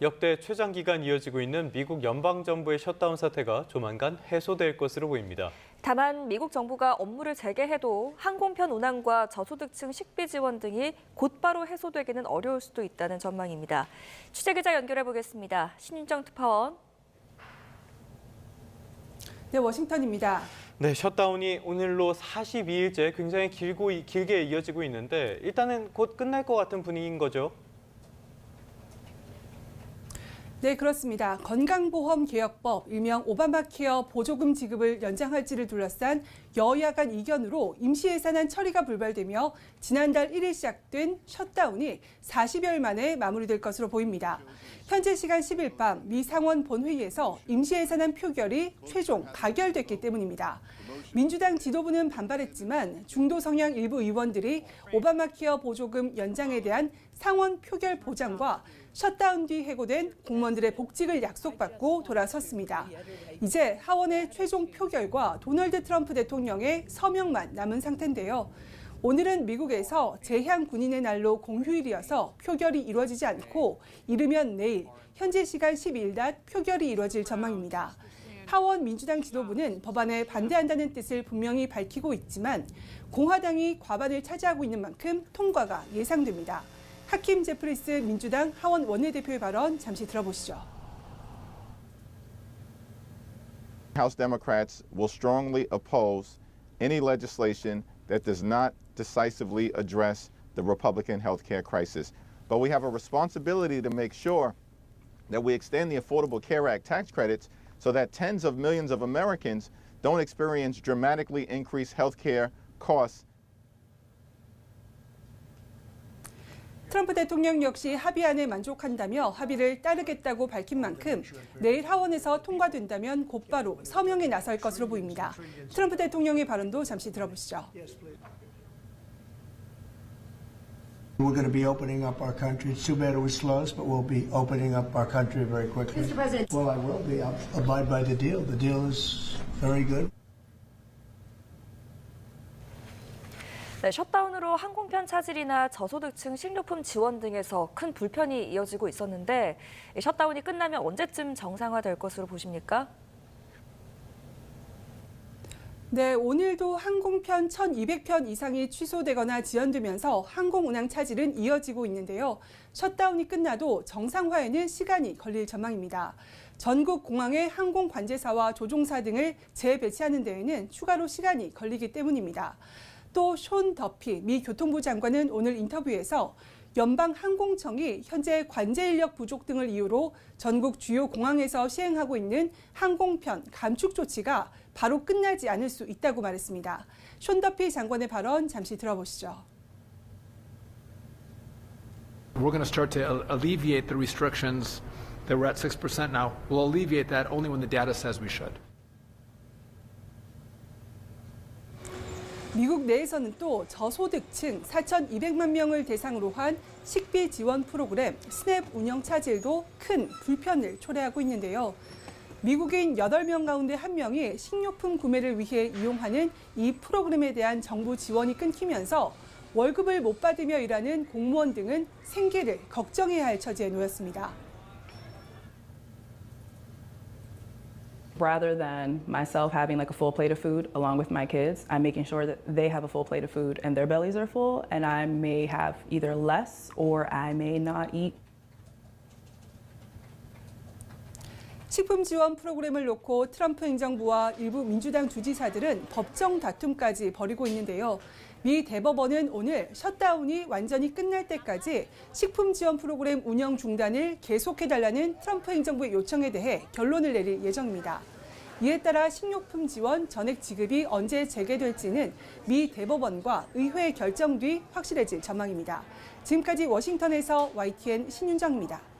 역대 최장 기간 이어지고 있는 미국 연방 정부의 셧다운 사태가 조만간 해소될 것으로 보입니다. 다만 미국 정부가 업무를 재개해도 항공편 운항과 저소득층 식비 지원 등이 곧바로 해소되기는 어려울 수도 있다는 전망입니다. 취재 기자 연결해 보겠습니다. 신윤정 특파원. 네, 워싱턴입니다. 네, 셧다운이 오늘로 42일째 굉장히 길고 길게 이어지고 있는데 일단은 곧 끝날 것 같은 분위기인 거죠. 네, 그렇습니다. 건강보험 개혁법, 일명 오바마 케어 보조금 지급을 연장할지를 둘러싼 여야 간 이견으로 임시 예산안 처리가 불발되며 지난달 1일 시작된 셧다운이 40여일 만에 마무리될 것으로 보입니다. 현재 시간 10일 밤 미 상원 본회의에서 임시 예산안 표결이 최종 가결됐기 때문입니다. 민주당 지도부는 반발했지만 중도 성향 일부 의원들이 오바마 케어 보조금 연장에 대한 상원 표결 보장과 셧다운 뒤 해고된 공무원들의 복직을 약속받고 돌아섰습니다. 이제 하원의 최종 표결과 도널드 트럼프 대통령의 서명만 남은 상태인데요. 오늘은 미국에서 재향 군인의 날로 공휴일이어서 표결이 이루어지지 않고 이르면 내일 현재 시간 12일 낮 표결이 이루어질 전망입니다. 하원 민주당 지도부는 법안에 반대한다는 뜻을 분명히 밝히고 있지만 공화당이 과반을 차지하고 있는 만큼 통과가 예상됩니다. 하킴 제프리스 민주당 하원 원내대표의 발언 잠시 들어보시죠. House Democrats will strongly oppose any legislation that does not decisively address the Republican health care crisis. But we have a responsibility to make sure that we extend the Affordable Care Act tax credits so that tens of millions of Americans don't experience dramatically increased health care costs 트럼프 대통령 역시 합의안에 만족한다며 합의를 따르겠다고 밝힌 만큼 내일 하원에서 통과된다면 곧바로 서명에 나설 것으로 보입니다. 트럼프 대통령의 발언도 잠시 들어보시죠. We're going to be opening up our country. It's too bad it was closed, but we'll be opening up our country very quickly. Mr. President. Well, I will be. I'll abide by the deal. The deal is very good. 네, 셧다운으로 항공편 차질이나 저소득층 식료품 지원 등에서 큰 불편이 이어지고 있었는데 이 셧다운이 끝나면 언제쯤 정상화될 것으로 보십니까? 네, 오늘도 항공편 1,200편 이상이 취소되거나 지연되면서 항공 운항 차질은 이어지고 있는데요. 셧다운이 끝나도 정상화에는 시간이 걸릴 전망입니다. 전국 공항의 항공 관제사와 조종사 등을 재배치하는 데에는 추가로 시간이 걸리기 때문입니다. 또 숀 더피 미 교통부 장관은 오늘 인터뷰에서 연방 항공청이 현재 관제 인력 부족 등을 이유로 전국 주요 공항에서 시행하고 있는 항공편 감축 조치가 바로 끝나지 않을 수 있다고 말했습니다. 숀 더피 장관의 발언 잠시 들어보시죠. We're going to start to al- alleviate the restrictions that we're at 6% now. We'll alleviate that only when the data says we should. 미국 내에서는 또 저소득층 4,200만 명을 대상으로 한 식비 지원 프로그램 스냅 운영 차질도 큰 불편을 초래하고 있는데요. 미국인 8명 가운데 1명이 식료품 구매를 위해 이용하는 이 프로그램에 대한 정부 지원이 끊기면서 월급을 못 받으며 일하는 공무원 등은 생계를 걱정해야 할 처지에 놓였습니다. rather than myself having like a full plate of food along with my kids, I'm making sure that they have a full plate of food and their bellies are full, and I may have either less or I may not eat 식품 지원 프로그램을 놓고 트럼프 행정부와 일부 민주당 주지사들은 법정 다툼까지 벌이고 있는데요. 미 대법원은 오늘 셧다운이 완전히 끝날 때까지 식품 지원 프로그램 운영 중단을 계속해달라는 트럼프 행정부의 요청에 대해 결론을 내릴 예정입니다. 이에 따라 식료품 지원 전액 지급이 언제 재개될지는 미 대법원과 의회 결정 뒤 확실해질 전망입니다. 지금까지 워싱턴에서 YTN 신윤정입니다.